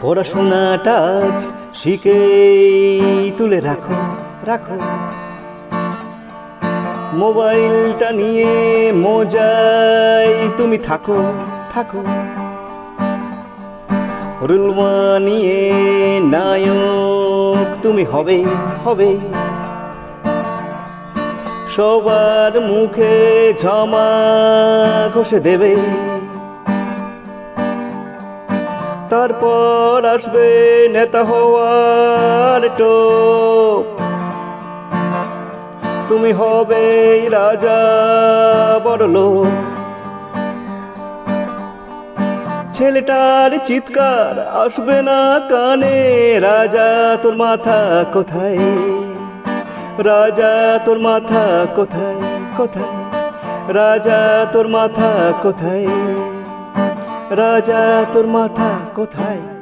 পড়াশোনাটা শিখে তুলে রাখো রাখো। মোবাইলটা নিয়ে মজাই তুমি থাকো থাকো। রুলমা নিয়ে নায়ক তুমি হবে হবে। সবার মুখে ঝমা ঘষে দেবে। তারপর আসবে নেতা হওয়ার টোপ। তুমি হবে রাজা, বড় ছেলেটার চিৎকার আসবে না কানে, রাজা, তোর মাথা কোথায়? রাজা, তোর মাথা কোথায়? কোথায়? রাজা, তোর মাথা কোথায়? রাজা তোর মাথা কোথায়?